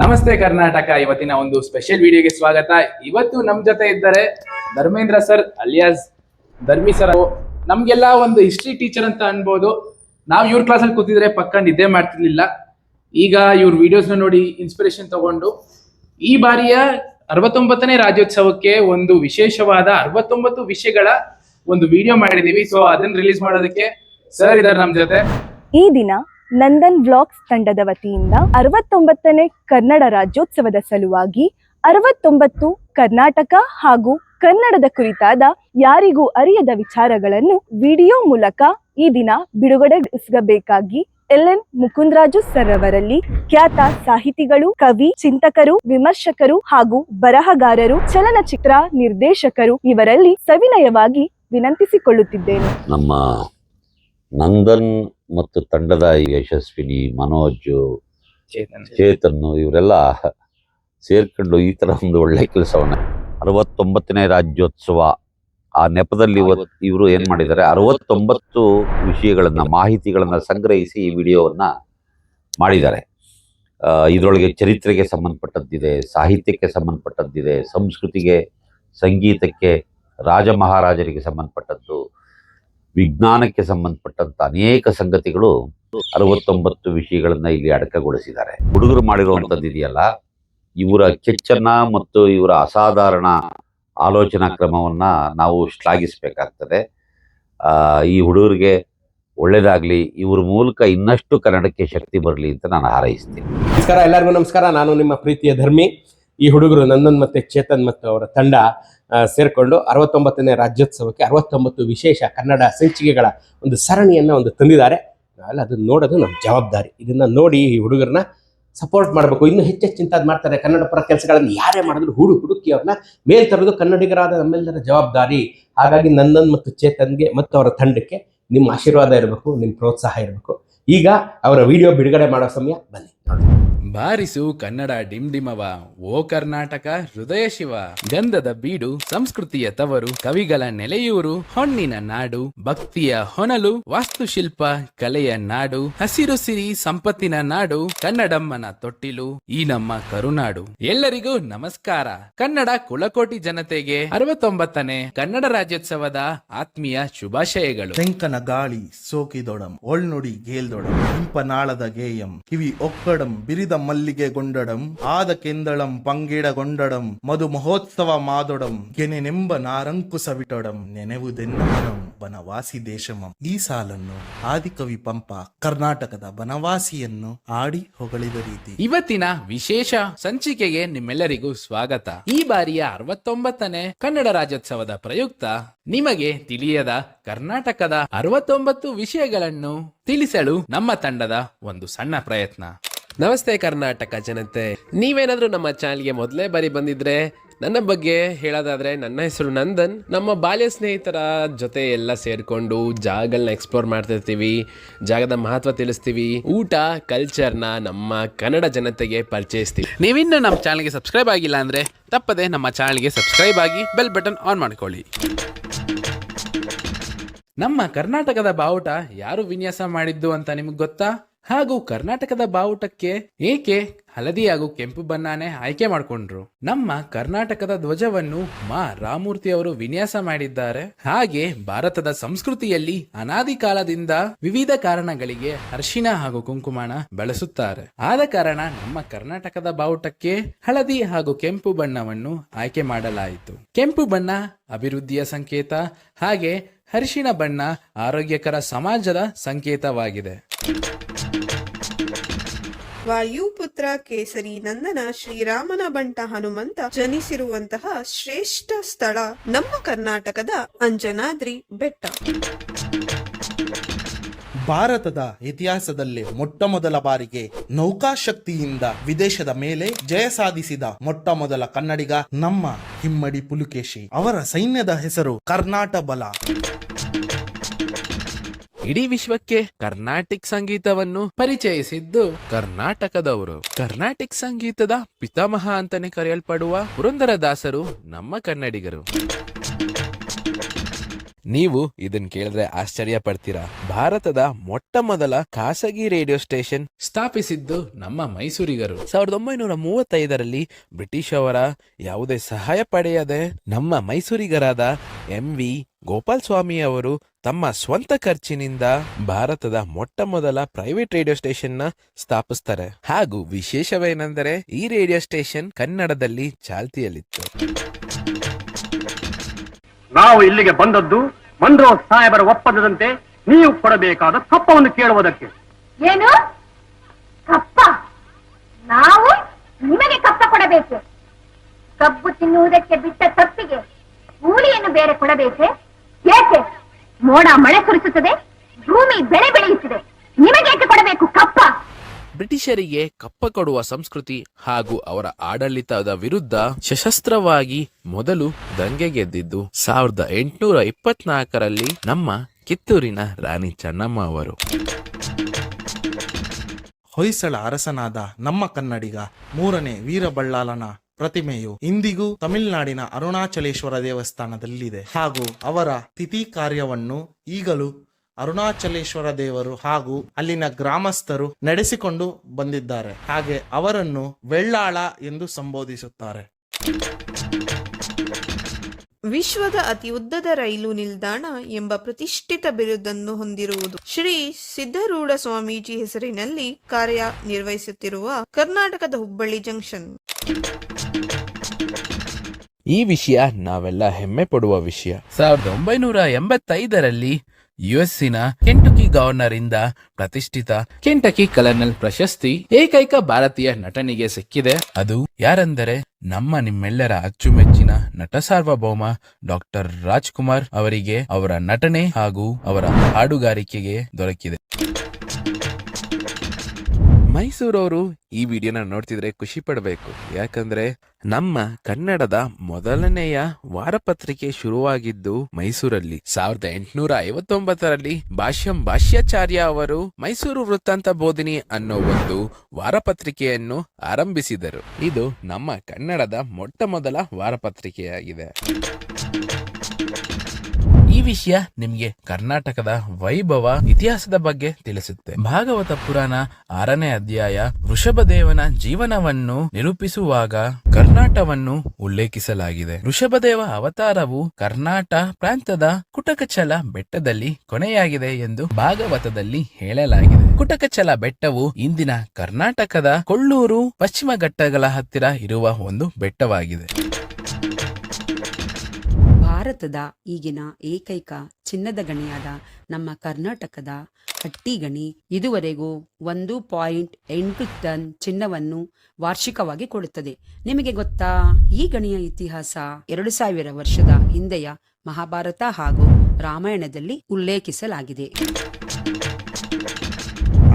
ನಮಸ್ತೆ ಕರ್ನಾಟಕ. ಇವತ್ತಿನ ಒಂದು ಸ್ಪೆಷಲ್ ವಿಡಿಯೋಗೆ ಸ್ವಾಗತ. ಇವತ್ತು ನಮ್ ಜೊತೆ ಇದ್ದಾರೆ Dharmendra sir alias Dharmi sir. ನಮ್ಗೆಲ್ಲ ಒಂದು ಹಿಸ್ಟ್ರಿ ಟೀಚರ್ ಅಂತ ಅನ್ಬೋದು. ನಾವು ಇವ್ರ ಕ್ಲಾಸಲ್ಲಿ ಕೂತಿದ್ರೆ ಪಕ್ಕ ಇದೇ ಮಾಡ್ತಿರ್ಲಿಲ್ಲ. ಈಗ ಇವ್ರ ವಿಡಿಯೋಸ್ನ ನೋಡಿ ಇನ್ಸ್ಪಿರೇಷನ್ ತಗೊಂಡು ಈ ಬಾರಿಯ ಅರವತ್ತೊಂಬತ್ತನೇ ರಾಜ್ಯೋತ್ಸವಕ್ಕೆ ಒಂದು ವಿಶೇಷವಾದ ಅರವತ್ತೊಂಬತ್ತು ವಿಷಯಗಳ ಒಂದು ವಿಡಿಯೋ ಮಾಡಿದೀವಿ ಸೊ ಅದನ್ನ ರಿಲೀಸ್ ಮಾಡೋದಕ್ಕೆ ಸರ್ ಇದಾರೆ ನಮ್ ಜೊತೆ. ಈ ದಿನ ನಂದನ್ ಬ್ಲಾಕ್ಸ್ ತಂಡದ ವತಿಯಿಂದ ಅರವತ್ತೊಂಬತ್ತನೇ ಕನ್ನಡ ರಾಜ್ಯೋತ್ಸವದ ಸಲುವಾಗಿ ಅರವತ್ತೊಂಬತ್ತು ಕರ್ನಾಟಕ ಹಾಗೂ ಕನ್ನಡದ ಕುರಿತಾದ ಯಾರಿಗೂ ಅರಿಯದ ವಿಚಾರಗಳನ್ನು ವಿಡಿಯೋ ಮೂಲಕ ಈ ದಿನ ಬಿಡುಗಡೆಗೊಳಿಸಬೇಕಾಗಿ ಎಲ್ ಎನ್ ಮುಕುಂದರಾಜು ಸರ್ ಅವರಲ್ಲಿ ಖ್ಯಾತ ಸಾಹಿತಿಗಳು, ಕವಿ, ಚಿಂತಕರು, ವಿಮರ್ಶಕರು ಹಾಗೂ ಬರಹಗಾರರು, ಚಲನಚಿತ್ರ ನಿರ್ದೇಶಕರು ಇವರಲ್ಲಿ ಸವಿನಯವಾಗಿ ವಿನಂತಿಸಿಕೊಳ್ಳುತ್ತಿದ್ದೇನೆ. ನಮ್ಮ ನಂದನ್ ಮತ್ತು ತಂಡದ ಯಶಸ್ವಿನಿ ಮನೋಜ್ ಚೇತನ್. ಇವರೆಲ್ಲ ಸೇರ್ಕೊಂಡು ಈ ತರ ಒಂದು ಒಳ್ಳೆ ಕೆಲಸವನ್ನ. ಅರವತ್ತೊಂಬತ್ತನೇ ರಾಜ್ಯೋತ್ಸವ. ಆ ನೆಪದಲ್ಲಿ ಇವರು ಏನ್ ಮಾಡಿದ್ದಾರೆ? ಅರವತ್ತೊಂಬತ್ತು ವಿಷಯಗಳನ್ನ ಮಾಹಿತಿಗಳನ್ನ ಸಂಗ್ರಹಿಸಿ ಈ ವಿಡಿಯೋವನ್ನ ಮಾಡಿದ್ದಾರೆ. ಇದರೊಳಗೆ ಇದ್ರೊಳಗೆ ಚರಿತ್ರೆಗೆ ಸಂಬಂಧಪಟ್ಟದ್ದಿದೆ ಸಾಹಿತ್ಯಕ್ಕೆ ಸಂಬಂಧಪಟ್ಟದ್ದಿದೆ ಸಂಸ್ಕೃತಿಗೆ ಸಂಗೀತಕ್ಕೆ ರಾಜ ಮಹಾರಾಜರಿಗೆ ಸಂಬಂಧಪಟ್ಟದ್ದು ವಿಜ್ಞಾನಕ್ಕೆ ಸಂಬಂಧಪಟ್ಟಂತ ಅನೇಕ ಸಂಗತಿಗಳು ಅರವತ್ತೊಂಬತ್ತು ವಿಷಯಗಳನ್ನ ಇಲ್ಲಿ ಅಡಕಗೊಳಿಸಿದ್ದಾರೆ. ಹುಡುಗರು ಮಾಡಿರುವಂಥದ್ದು ಇದೆಯಲ್ಲ ಇವರ ಕೆಚ್ಚನ್ನ ಮತ್ತು ಇವರ ಅಸಾಧಾರಣ ಆಲೋಚನಾ ಕ್ರಮವನ್ನ ನಾವು ಶ್ಲಾಘಿಸಬೇಕಾಗ್ತದೆ. ಆ, ಈ ಹುಡುಗರಿಗೆ ಒಳ್ಳೇದಾಗ್ಲಿ ಇವ್ರ ಮೂಲಕ ಇನ್ನಷ್ಟು ಕನ್ನಡಕ್ಕೆ ಶಕ್ತಿ ಬರಲಿ ಅಂತ ನಾನು ಹಾರೈಸ್ತೀನಿ. ನಮಸ್ಕಾರ ಎಲ್ಲರಿಗೂ ನಮಸ್ಕಾರ. ನಾನು ನಿಮ್ಮ ಪ್ರೀತಿಯ ಧರ್ಮಿ. ಈ ಹುಡುಗರು ನಂದನ್ ಮತ್ತೆ ಚೇತನ್ ಮತ್ತು ಅವರ ತಂಡ ಸೇರಿಕೊಂಡು ಅರವತ್ತೊಂಬತ್ತನೇ ರಾಜ್ಯೋತ್ಸವಕ್ಕೆ ಅರವತ್ತೊಂಬತ್ತು ವಿಶೇಷ ಕನ್ನಡ ಸಂಚಿಕೆಗಳ ಒಂದು ಸರಣಿಯನ್ನು ಒಂದು ತಂದಿದ್ದಾರೆ. ನಾವೆಲ್ಲ ಅದನ್ನು ನೋಡೋದು ನಮ್ಮ ಜವಾಬ್ದಾರಿ. ಇದನ್ನು ನೋಡಿ ಈ ಹುಡುಗರನ್ನ ಸಪೋರ್ಟ್ ಮಾಡಬೇಕು. ಇನ್ನೂ ಹೆಚ್ಚೆಚ್ಚು ಚಿಂತಾದ್ ಮಾಡ್ತಾರೆ. ಕನ್ನಡ ಪರ ಕೆಲಸಗಳನ್ನು ಯಾರೇ ಮಾಡಿದ್ರು ಹುಡು ಹುಡುಕಿ ಅವ್ರನ್ನ ಮೇಲ್ ತರೋದು ಕನ್ನಡಿಗರಾದ ನಮ್ಮೆಲ್ಲರ ಜವಾಬ್ದಾರಿ. ಹಾಗಾಗಿ ನಂದನ್ ಮತ್ತು ಚೇತನ್ಗೆ ಮತ್ತು ಅವರ ತಂಡಕ್ಕೆ ನಿಮ್ಮ ಆಶೀರ್ವಾದ ಇರಬೇಕು, ನಿಮ್ಮ ಪ್ರೋತ್ಸಾಹ ಇರಬೇಕು. ಈಗ ಅವರ ವಿಡಿಯೋ ಬಿಡುಗಡೆ ಮಾಡೋ ಸಮಯ. ಬನ್ನಿ. ನೋಡಿ ಬಾರಿಸು ಕನ್ನಡ ಡಿಮ್ಡಿಮವ. ಓ ಕರ್ನಾಟಕ, ಹೃದಯ ಶಿವ. ಗಂಧದ ಬೀಡು, ಸಂಸ್ಕೃತಿಯ ತವರು, ಕವಿಗಳ ನೆಲೆಯೂರು, ಹೊಣ್ಣಿನ ನಾಡು, ಭಕ್ತಿಯ ಹೊನಲು, ವಾಸ್ತುಶಿಲ್ಪ, ಕಲೆಯ ನಾಡು, ಹಸಿರು ಸಿರಿ, ಸಂಪತ್ತಿನ ನಾಡು, ಕನ್ನಡಮ್ಮನ ತೊಟ್ಟಿಲು, ಈ ನಮ್ಮ ಕರುನಾಡು. ಎಲ್ಲರಿಗೂ ನಮಸ್ಕಾರ. ಕನ್ನಡ ಕುಲಕೋಟಿ ಜನತೆಗೆ ಅರವತ್ತೊಂಬತ್ತನೇ ಕನ್ನಡ ರಾಜ್ಯೋತ್ಸವದ ಆತ್ಮೀಯ ಶುಭಾಶಯಗಳು. ತೆಂಕನ ಗಾಳಿ ಸೋಕಿದೊಡಂ, ಒಳ್ನುಡಿ ಗೇಲ್ದೊಡಂ, ಇಂಪನಾಳದ ಗೇಯಂ, ಕಿವಿ ಒಕ್ಕಡಂ, ಬಿರಿದ ಮಲ್ಲಿಗೆ ಗೊಂಡಡಂ ಆದ ಕೆಂದಳಂ ಪಂಗಿಡಗೊಂಡಡಂ, ಮಧು ಮಹೋತ್ಸವ ಮಾದೊಡಂ ಗೆನೆನೆಂಬ ನಾರಂಕುಸವಿಟೊಡಂ ನೆನೆವುದೆನ್ನಮನಂ ಬನವಾಸಿ ದೇಶಮಂ. ಈ ಸಾಲನ್ನು ಆದಿಕವಿ ಪಂಪ ಕರ್ನಾಟಕದ ಬನವಾಸಿಯನ್ನು ಆಡಿ ಹೊಗಳಿದ ರೀತಿ. ಇವತ್ತಿನ ವಿಶೇಷ ಸಂಚಿಕೆಗೆ ನಿಮ್ಮೆಲ್ಲರಿಗೂ ಸ್ವಾಗತ. ಈ ಬಾರಿಯ ಅರವತ್ತೊಂಬತ್ತನೇ ಕನ್ನಡ ರಾಜ್ಯೋತ್ಸವದ ಪ್ರಯುಕ್ತ ನಿಮಗೆ ತಿಳಿಯದ ಕರ್ನಾಟಕದ ಅರವತ್ತೊಂಬತ್ತು ವಿಷಯಗಳನ್ನು ತಿಳಿಸಲು ನಮ್ಮ ತಂಡದ ಒಂದು ಸಣ್ಣ ಪ್ರಯತ್ನ. ನಮಸ್ತೆ ಕರ್ನಾಟಕ ಜನತೆ. ನೀವೇನಾದರೂ ನಮ್ಮ ಚಾನಲ್ಗೆ ಮೊದಲೇ ಬಾರಿ ಬಂದಿದ್ರೆ, ನನ್ನ ಬಗ್ಗೆ ಹೇಳೋದಾದ್ರೆ ನನ್ನ ಹೆಸರು ನಂದನ್. ನಮ್ಮ ಬಾಲ್ಯ ಸ್ನೇಹಿತರ ಜೊತೆ ಎಲ್ಲ ಸೇರಿಕೊಂಡು ಜಾಗಗಳನ್ನ ಎಕ್ಸ್ಪ್ಲೋರ್ ಮಾಡ್ತಿರ್ತೀವಿ, ಜಾಗದ ಮಹತ್ವ ತಿಳಿಸ್ತೀವಿ, ಊಟ ಕಲ್ಚರ್ನ ನಮ್ಮ ಕನ್ನಡ ಜನತೆಗೆ ಪರಿಚಯಿಸ್ತೀವಿ. ನೀವಿನ್ನು ನಮ್ಮ ಚಾನಲ್ಗೆ ಸಬ್ಸ್ಕ್ರೈಬ್ ಆಗಿಲ್ಲ ಅಂದ್ರೆ ತಪ್ಪದೆ ನಮ್ಮ ಚಾನಲ್ಗೆ ಸಬ್ಸ್ಕ್ರೈಬ್ ಆಗಿ ಬೆಲ್ ಬಟನ್ ಆನ್ ಮಾಡ್ಕೊಳ್ಳಿ. ನಮ್ಮ ಕರ್ನಾಟಕದ ಬಾವುಟ ಯಾರು ವಿನ್ಯಾಸ ಮಾಡಿದ್ದು ಅಂತ ನಿಮಗೆ ಗೊತ್ತಾ? ಹಾಗೂ ಕರ್ನಾಟಕದ ಬಾವುಟಕ್ಕೆ ಏಕೆ ಹಳದಿ ಹಾಗೂ ಕೆಂಪು ಬಣ್ಣನೇ ಆಯ್ಕೆ ಮಾಡಿಕೊಂಡ್ರು? ನಮ್ಮ ಕರ್ನಾಟಕದ ಧ್ವಜವನ್ನು ಮಾ. ರಾಮೂರ್ತಿ ಅವರು ವಿನ್ಯಾಸ ಮಾಡಿದ್ದಾರೆ. ಹಾಗೆ ಭಾರತದ ಸಂಸ್ಕೃತಿಯಲ್ಲಿ ಅನಾದಿ ಕಾಲದಿಂದ ವಿವಿಧ ಕಾರಣಗಳಿಗೆ ಅರಿಶಿನ ಹಾಗೂ ಕುಂಕುಮಣ ಬಳಸುತ್ತಾರೆ. ಆದ ಕಾರಣ ನಮ್ಮ ಕರ್ನಾಟಕದ ಬಾವುಟಕ್ಕೆ ಹಳದಿ ಹಾಗೂ ಕೆಂಪು ಬಣ್ಣವನ್ನು ಆಯ್ಕೆ ಮಾಡಲಾಯಿತು. ಕೆಂಪು ಬಣ್ಣ ಅಭಿವೃದ್ಧಿಯ ಸಂಕೇತ. ಹಾಗೆ ಅರಿಶಿನ ಬಣ್ಣ ಆರೋಗ್ಯಕರ ಸಮಾಜದ ಸಂಕೇತವಾಗಿದೆ. ವಾಯುಪುತ್ರ ಕೇಸರಿ ನಂದನ ಶ್ರೀರಾಮನ ಬಂಟ ಹನುಮಂತ ಜನಿಸಿರುವಂತಹ ಶ್ರೇಷ್ಠ ಸ್ಥಳ ನಮ್ಮ ಕರ್ನಾಟಕದ ಅಂಜನಾದ್ರಿ ಬೆಟ್ಟ. ಭಾರತದ ಇತಿಹಾಸದಲ್ಲಿ ಮೊಟ್ಟ ಮೊದಲ ಬಾರಿಗೆ ನೌಕಾಶಕ್ತಿಯಿಂದ ವಿದೇಶದ ಮೇಲೆ ಜಯ ಸಾಧಿಸಿದ ಮೊಟ್ಟ ಮೊದಲ ಕನ್ನಡಿಗ ನಮ್ಮ ಹಿಮ್ಮಡಿ ಪುಲುಕೇಶಿ. ಅವರ ಸೈನ್ಯದ ಹೆಸರು ಕರ್ನಾಟಕ ಬಲ ಇಡೀ ವಿಶ್ವಕ್ಕೆ ಕರ್ನಾಟಿಕ್ ಸಂಗೀತವನ್ನು ಪರಿಚಯಿಸಿದ್ದು ಕರ್ನಾಟಕದವರು. ಕರ್ನಾಟಿಕ್ ಸಂಗೀತದ ಪಿತಾಮಹ ಅಂತಾನೆ ಕರೆಯಲ್ಪಡುವ ಪುರಂದರದಾಸರು ನಮ್ಮ ಕನ್ನಡಿಗರು. ನೀವು ಇದನ್ ಕೇಳಿದ್ರೆ ಆಶ್ಚರ್ಯ ಪಡ್ತೀರಾ. ಭಾರತದ ಮೊಟ್ಟ ಮೊದಲ ಖಾಸಗಿ ರೇಡಿಯೋ ಸ್ಟೇಷನ್ ಸ್ಥಾಪಿಸಿದ್ದು ನಮ್ಮ ಮೈಸೂರಿಗರು. ಸಾವಿರದ ಒಂಬೈನೂರ ಮೂವತ್ತೈದರಲ್ಲಿ ಬ್ರಿಟಿಷ್ ಅವರ ಯಾವುದೇ ಸಹಾಯ ಪಡೆಯದೆ ನಮ್ಮ ಮೈಸೂರಿಗರಾದ ಎಂ ವಿ ಗೋಪಾಲ್ ಸ್ವಾಮಿ ಅವರು ತಮ್ಮ ಸ್ವಂತ ಖರ್ಚಿನಿಂದ ಭಾರತದ ಮೊಟ್ಟ ಮೊದಲ ಪ್ರೈವೇಟ್ ರೇಡಿಯೋ ಸ್ಟೇಷನ್ನ ಸ್ಥಾಪಿಸ್ತಾರೆ. ಹಾಗೂ ವಿಶೇಷವೇನೆಂದರೆ ಈ ರೇಡಿಯೋ ಸ್ಟೇಷನ್ ಕನ್ನಡದಲ್ಲಿ ಚಾಲ್ತಿಯಲ್ಲಿತ್ತು. ನಾವು ಇಲ್ಲಿಗೆ ಬಂದದ್ದು ಮಂಡ್ರೋ ಸಾಹೇಬರ ಒಪ್ಪಂದದಂತೆ ನೀವು ಕೊಡಬೇಕಾದ ಕಪ್ಪವನ್ನು ಕೇಳುವುದಕ್ಕೆ. ಏನು? ಕಪ್ಪ ನಾವು ನಿಮಗೆ ಕಪ್ಪ ಕೊಡಬೇಕು. ಕಬ್ಬು ತಿನ್ನುವುದಕ್ಕೆ ಬಿಟ್ಟ ತಪ್ಪಿಗೆ ಕೂಲಿಯನ್ನು ಬೇರೆ ಕೊಡಬೇಕೆ? ಏಕೆ ಮೋಡ ಮಳೆ ಸುರಿಸುತ್ತದೆ ಭೂಮಿ ಬೆಳೆ ಬೆಳೆಯುತ್ತದೆ. ನಿಮಗೇಕೆ ಕೊಡಬೇಕು ಕಪ್ಪ? ಬ್ರಿಟಿಷರಿಗೆ ಕಪ್ಪ ಕೊಡುವ ಸಂಸ್ಕೃತಿ ಹಾಗೂ ಅವರ ಆಡಳಿತದ ವಿರುದ್ಧ ಸಶಸ್ತ್ರವಾಗಿ ಮೊದಲು ದಂಗೆ ಗೆದ್ದಿದ್ದು ಸಾವಿರದ ಎಂಟುನೂರ ಇಪ್ಪತ್ನಾಲ್ಕರಲ್ಲಿ ನಮ್ಮ ಕಿತ್ತೂರಿನ ರಾಣಿ ಚೆನ್ನಮ್ಮ ಅವರು. ಹೊಯ್ಸಳ ಅರಸನಾದ ನಮ್ಮ ಕನ್ನಡಿಗ ಮೂರನೇ ವೀರಬಳ್ಳಾಲನ ಪ್ರತಿಮೆಯು ಇಂದಿಗೂ ತಮಿಳುನಾಡಿನ ಅರುಣಾಚಲೇಶ್ವರ ದೇವಸ್ಥಾನದಲ್ಲಿದೆ. ಹಾಗೂ ಅವರ ತಿಥಿ ಕಾರ್ಯವನ್ನು ಈಗಲೂ ಅರುಣಾಚಲೇಶ್ವರ ದೇವರು ಹಾಗೂ ಅಲ್ಲಿನ ಗ್ರಾಮಸ್ಥರು ನಡೆಸಿಕೊಂಡು ಬಂದಿದ್ದಾರೆ. ಹಾಗೆ ಅವರನ್ನು ವೆಳ್ಳಾಳ ಎಂದು ಸಂಬೋಧಿಸುತ್ತಾರೆ. ವಿಶ್ವದ ಅತಿ ಉದ್ದದ ರೈಲು ನಿಲ್ದಾಣ ಎಂಬ ಪ್ರತಿಷ್ಠಿತ ಬಿರುದನ್ನು ಹೊಂದಿರುವುದು. ಶ್ರೀ ಸಿದ್ಧರೂಢ ಸ್ವಾಮೀಜಿ ಹೆಸರಿನಲ್ಲಿ ಕಾರ್ಯನಿರ್ವಹಿಸುತ್ತಿರುವ ಕರ್ನಾಟಕದ ಹುಬ್ಬಳ್ಳಿ ಜಂಕ್ಷನ್. ಈ ವಿಷಯ ನಾವೆಲ್ಲ ಹೆಮ್ಮೆ ಪಡುವ ವಿಷಯ. ಸಾವಿರದ ಒಂಬೈನೂರ ಎಂಬತ್ತೈದರಲ್ಲಿ ಯುಎಸ್ಸಿನ ಕೆಂಟಕಿ ಗವರ್ನರ್ ಇಂದ ಪ್ರತಿಷ್ಠಿತ ಕೆಂಟಕಿ ಕಲರ್ನಲ್ ಪ್ರಶಸ್ತಿ ಏಕೈಕ ಭಾರತೀಯ ನಟನಿಗೆ ಸಿಕ್ಕಿದೆ. ಅದು ಯಾರೆಂದರೆ ನಮ್ಮ ನಿಮ್ಮೆಲ್ಲರ ಅಚ್ಚುಮೆಚ್ಚಿನ ನಟ ಸಾರ್ವಭೌಮ ಡಾಕ್ಟರ್ ರಾಜ್ಕುಮಾರ್ ಅವರಿಗೆ ಅವರ ನಟನೆ ಹಾಗೂ ಅವರ ಹಾಡುಗಾರಿಕೆಗೆ ದೊರಕಿದೆ. ಮೈಸೂರವರು ಈ ವಿಡಿಯೋನ ನೋಡ್ತಿದ್ರೆ ಖುಷಿ ಪಡಬೇಕು. ಯಾಕಂದ್ರೆ ನಮ್ಮ ಕನ್ನಡದ ಮೊದಲನೆಯ ವಾರಪತ್ರಿಕೆ ಶುರುವಾಗಿದ್ದು ಮೈಸೂರಲ್ಲಿ. ಸಾವಿರದ ಎಂಟುನೂರ ಐವತ್ತೊಂಬತ್ತರಲ್ಲಿ ಭಾಷ್ಯಂ ಭಾಷ್ಯಾಚಾರ್ಯ ಅವರು ಮೈಸೂರು ವೃತ್ತಾಂತ ಬೋಧಿನಿ ಅನ್ನೋ ಒಂದು ವಾರಪತ್ರಿಕೆಯನ್ನು ಆರಂಭಿಸಿದರು. ಇದು ನಮ್ಮ ಕನ್ನಡದ ಮೊಟ್ಟ ಮೊದಲ ವಾರಪತ್ರಿಕೆಯಾಗಿದೆ. ವಿಷಯ ನಿಮಗೆ ಕರ್ನಾಟಕದ ವೈಭವ ಇತಿಹಾಸದ ಬಗ್ಗೆ ತಿಳಿಸುತ್ತೆ. ಭಾಗವತ ಪುರಾಣ ಆರನೇ ಅಧ್ಯಾಯ ವೃಷಭದೇವನ ಜೀವನವನ್ನು ನಿರೂಪಿಸುವಾಗ ಕರ್ನಾಟವನ್ನು ಉಲ್ಲೇಖಿಸಲಾಗಿದೆ. ವೃಷಭದೇವ ಅವತಾರವು ಕರ್ನಾಟ ಪ್ರಾಂತದ ಕುಟಕಚಲ ಬೆಟ್ಟದಲ್ಲಿ ಕೊನೆಯಾಗಿದೆ ಎಂದು ಭಾಗವತದಲ್ಲಿ ಹೇಳಲಾಗಿದೆ. ಕುಟಕಚಲ ಬೆಟ್ಟವು ಇಂದಿನ ಕರ್ನಾಟಕದ ಕೊಳ್ಳೂರು ಪಶ್ಚಿಮ ಘಟ್ಟಗಳ ಹತ್ತಿರ ಇರುವ ಒಂದು ಬೆಟ್ಟವಾಗಿದೆ. ಭಾರತದ ಈಗಿನ ಏಕೈಕ ಚಿನ್ನದ ಗಣಿಯಾದ ನಮ್ಮ ಕರ್ನಾಟಕದ ಹಟ್ಟಿಗಣಿ ಇದುವರೆಗೂ ಒಂದು ಪಾಯಿಂಟ್ ಎಂಟು ಟನ್ ಚಿನ್ನವನ್ನು ವಾರ್ಷಿಕವಾಗಿ ಕೊಡುತ್ತದೆ. ನಿಮಗೆ ಗೊತ್ತಾ? ಈ ಗಣಿಯ ಇತಿಹಾಸ ಎರಡು ಸಾವಿರ ವರ್ಷದ ಹಿಂದೆಯ ಮಹಾಭಾರತ ಹಾಗೂ ರಾಮಾಯಣದಲ್ಲಿ ಉಲ್ಲೇಖಿಸಲಾಗಿದೆ.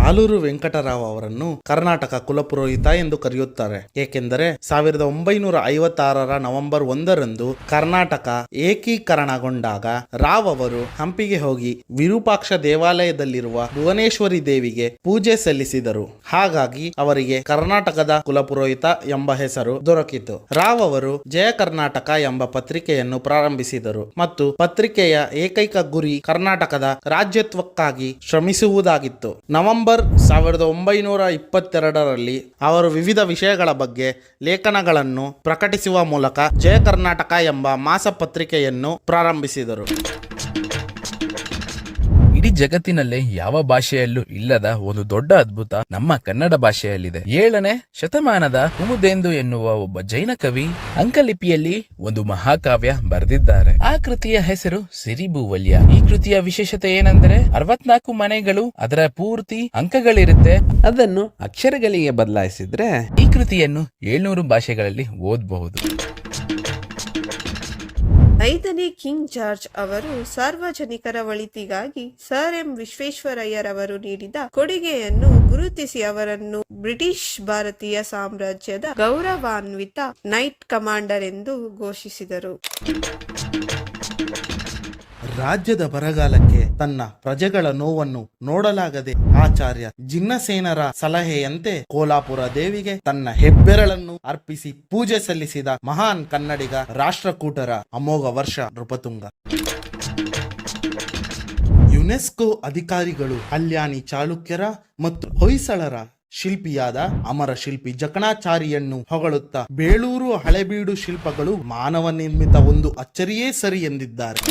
ಆಲೂರು ವೆಂಕಟರಾವ್ ಅವರನ್ನು ಕರ್ನಾಟಕ ಕುಲಪುರೋಹಿತ ಎಂದು ಕರೆಯುತ್ತಾರೆ. ಏಕೆಂದರೆ ಸಾವಿರದ ಒಂಬೈನೂರ ಐವತ್ತಾರರ ನವೆಂಬರ್ ಒಂದರಂದು ಕರ್ನಾಟಕ ಏಕೀಕರಣಗೊಂಡಾಗ ರಾವ್ ಅವರು ಹಂಪಿಗೆ ಹೋಗಿ ವಿರೂಪಾಕ್ಷ ದೇವಾಲಯದಲ್ಲಿರುವ ಭುವನೇಶ್ವರಿ ದೇವಿಗೆ ಪೂಜೆ ಸಲ್ಲಿಸಿದರು. ಹಾಗಾಗಿ ಅವರಿಗೆ ಕರ್ನಾಟಕದ ಕುಲಪುರೋಹಿತ ಎಂಬ ಹೆಸರು ದೊರಕಿತು. ರಾವ್ ಅವರು ಜಯ ಕರ್ನಾಟಕ ಎಂಬ ಪತ್ರಿಕೆಯನ್ನು ಪ್ರಾರಂಭಿಸಿದರು ಮತ್ತು ಪತ್ರಿಕೆಯ ಏಕೈಕ ಗುರಿ ಕರ್ನಾಟಕದ ರಾಜ್ಯತ್ವಕ್ಕಾಗಿ ಶ್ರಮಿಸುವುದಾಗಿತ್ತು. ನವೆಂಬರ್ ಸಾವಿರದ ಒಂಬೈನೂರ ಇಪ್ಪತ್ತೆರಡರಲ್ಲಿ ಅವರು ವಿವಿಧ ವಿಷಯಗಳ ಬಗ್ಗೆ ಲೇಖನಗಳನ್ನು ಪ್ರಕಟಿಸುವ ಮೂಲಕ ಜಯ ಕರ್ನಾಟಕ ಎಂಬ ಮಾಸಪತ್ರಿಕೆಯನ್ನು ಪ್ರಾರಂಭಿಸಿದರು. ಇಡೀ ಜಗತ್ತಿನಲ್ಲೇ ಯಾವ ಭಾಷೆಯಲ್ಲೂ ಇಲ್ಲದ ಒಂದು ದೊಡ್ಡ ಅದ್ಭುತ ನಮ್ಮ ಕನ್ನಡ ಭಾಷೆಯಲ್ಲಿದೆ. ಏಳನೇ ಶತಮಾನದ ಕುಮುದೇಂದು ಎನ್ನುವ ಒಬ್ಬ ಜೈನ ಕವಿ ಅಂಕಲಿಪಿಯಲ್ಲಿ ಒಂದು ಮಹಾಕಾವ್ಯ ಬರೆದಿದ್ದಾರೆ. ಆ ಕೃತಿಯ ಹೆಸರು ಸಿರಿಭೂವಲ್ಯ ಈ ಕೃತಿಯ ವಿಶೇಷತೆ ಏನಂದ್ರೆ ಅರವತ್ನಾಲ್ಕು ಮನೆಗಳು ಅದರ ಪೂರ್ತಿ ಅಂಕಗಳಿರುತ್ತೆ. ಅದನ್ನು ಅಕ್ಷರಗಳಿಗೆ ಬದಲಾಯಿಸಿದ್ರೆ ಈ ಕೃತಿಯನ್ನು ಏಳ್ನೂರು ಭಾಷೆಗಳಲ್ಲಿ ಓದಬಹುದು. ಐದನೇ ಕಿಂಗ್ ಜಾರ್ಜ್ ಅವರು ಸಾರ್ವಜನಿಕರ ಒಳಿತಿಗಾಗಿ ಸರ್ ಎಂ ವಿಶ್ವೇಶ್ವರಯ್ಯರವರು ನೀಡಿದ ಕೊಡುಗೆಯನ್ನು ಗುರುತಿಸಿ ಅವರನ್ನು ಬ್ರಿಟಿಷ್ ಭಾರತೀಯ ಸಾಮ್ರಾಜ್ಯದ ಗೌರವಾನ್ವಿತ ನೈಟ್ ಕಮಾಂಡರ್ ಎಂದು ಘೋಷಿಸಿದರು. ರಾಜ್ಯದ ಬರಗಾಲಕ್ಕೆ ತನ್ನ ಪ್ರಜೆಗಳ ನೋವನ್ನು ನೋಡಲಾಗದೆ ಆಚಾರ್ಯ ಜಿನ್ನಸೇನರ ಸಲಹೆಯಂತೆ ಕೋಲಾಪುರ ದೇವಿಗೆ ತನ್ನ ಹೆಬ್ಬೆರಳನ್ನು ಅರ್ಪಿಸಿ ಪೂಜೆ ಸಲ್ಲಿಸಿದ ಮಹಾನ್ ಕನ್ನಡಿಗ ರಾಷ್ಟ್ರಕೂಟರ ಅಮೋಘ ವರ್ಷ ನೃಪತುಂಗ. ಯುನೆಸ್ಕೋ ಅಧಿಕಾರಿಗಳು ಕಲ್ಯಾಣಿ ಚಾಲುಕ್ಯರ ಮತ್ತು ಹೊಯ್ಸಳರ ಶಿಲ್ಪಿಯಾದ ಅಮರ ಶಿಲ್ಪಿ ಜಕಣಾಚಾರಿಯನ್ನು ಹೊಗಳುತ್ತಾ ಬೇಳೂರು ಹಳೆಬೀಡು ಶಿಲ್ಪಗಳು ಮಾನವ ನಿರ್ಮಿತ ಒಂದು ಅಚ್ಚರಿಯೇ ಸರಿ ಎಂದಿದ್ದಾರೆ.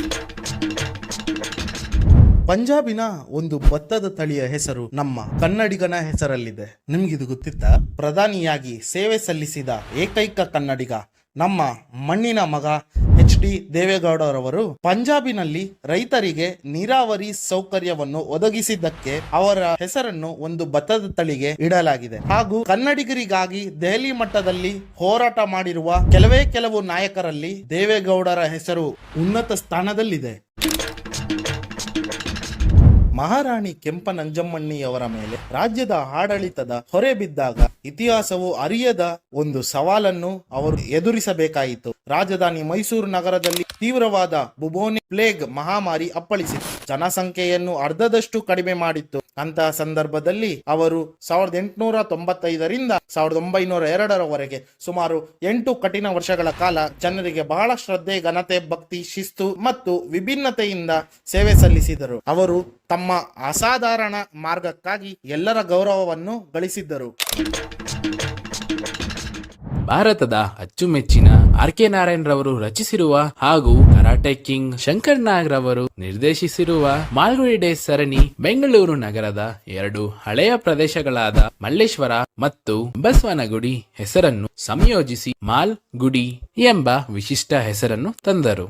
ಪಂಜಾಬಿನ ಒಂದು ಭತ್ತದ ತಳಿಯ ಹೆಸರು ನಮ್ಮ ಕನ್ನಡಿಗನ ಹೆಸರಲ್ಲಿದೆ. ನಿಮ್ಗಿದು ಗೊತ್ತಿತ್ತ? ಪ್ರಧಾನಿಯಾಗಿ ಸೇವೆ ಸಲ್ಲಿಸಿದ ಏಕೈಕ ಕನ್ನಡಿಗ ನಮ್ಮ ಮಣ್ಣಿನ ಮಗ ಎಚ್ ಡಿ ದೇವೇಗೌಡರವರು ಪಂಜಾಬಿನಲ್ಲಿ ರೈತರಿಗೆ ನೀರಾವರಿ ಸೌಕರ್ಯವನ್ನು ಒದಗಿಸಿದ್ದಕ್ಕೆ ಅವರ ಹೆಸರನ್ನು ಒಂದು ಭತ್ತದ ತಳಿಗೆ ಇಡಲಾಗಿದೆ. ಹಾಗೂ ಕನ್ನಡಿಗರಿಗಾಗಿ ದೆಹಲಿ ಮಟ್ಟದಲ್ಲಿ ಹೋರಾಟ ಮಾಡಿರುವ ಕೆಲವೇ ಕೆಲವು ನಾಯಕರಲ್ಲಿ ದೇವೇಗೌಡರ ಹೆಸರು ಉನ್ನತ ಸ್ಥಾನದಲ್ಲಿದೆ. ಮಹಾರಾಣಿ ಕೆಂಪನಂಜಮ್ಮಣ್ಣಿಯವರ ಮೇಲೆ ರಾಜ್ಯದ ಆಡಳಿತದ ಹೊರೆ ಬಿದ್ದಾಗ ಇತಿಹಾಸವು ಅರಿಯದ ಒಂದು ಸವಾಲನ್ನು ಅವರು ಎದುರಿಸಬೇಕಾಯಿತು. ರಾಜಧಾನಿ ಮೈಸೂರು ನಗರದಲ್ಲಿ ತೀವ್ರವಾದ ಬುಬೋನಿ ಪ್ಲೇಗ್ ಮಹಾಮಾರಿ ಅಪ್ಪಳಿಸಿತು. ಜನಸಂಖ್ಯೆಯನ್ನು ಅರ್ಧದಷ್ಟು ಕಡಿಮೆ ಮಾಡಿತ್ತು. ಅಂತಹ ಸಂದರ್ಭದಲ್ಲಿ ಅವರು ಸಾವಿರದ ಎಂಟುನೂರ ತೊಂಬತ್ತೈದರಿಂದ ಸಾವಿರದ ಒಂಬೈನೂರ ಎರಡರವರೆಗೆ ಸುಮಾರು ಎಂಟು ಕಠಿಣ ವರ್ಷಗಳ ಕಾಲ ಜನರಿಗೆ ಬಹಳ ಶ್ರದ್ಧೆ, ಘನತೆ, ಭಕ್ತಿ, ಶಿಸ್ತು ಮತ್ತು ವಿಭಿನ್ನತೆಯಿಂದ ಸೇವೆ ಸಲ್ಲಿಸಿದರು. ಅವರು ತಮ್ಮ ಅಸಾಧಾರಣ ಮಾರ್ಗಕ್ಕಾಗಿ ಎಲ್ಲರ ಗೌರವವನ್ನು ಗಳಿಸಿದ್ದರು. ಭಾರತದ ಅಚ್ಚುಮೆಚ್ಚಿನ ಆರ್ ಕೆ ನಾರಾಯಣ್ ರವರು ರಚಿಸಿರುವ ಹಾಗೂ ಕರಾಟೆ ಕಿಂಗ್ ಶಂಕರ್ ನಾಗ್ ರವರು ನಿರ್ದೇಶಿಸಿರುವ ಮಾಲ್ಗುಡಿ ಡೇಸ್ ಸರಣಿ ಬೆಂಗಳೂರು ನಗರದ ಎರಡು ಹಳೆಯ ಪ್ರದೇಶಗಳಾದ ಮಲ್ಲೇಶ್ವರ ಮತ್ತು ಬಸವನಗುಡಿ ಹೆಸರನ್ನು ಸಂಯೋಜಿಸಿ ಮಾಲ್ ಗುಡಿ ಎಂಬ ವಿಶಿಷ್ಟ ಹೆಸರನ್ನು ತಂದರು.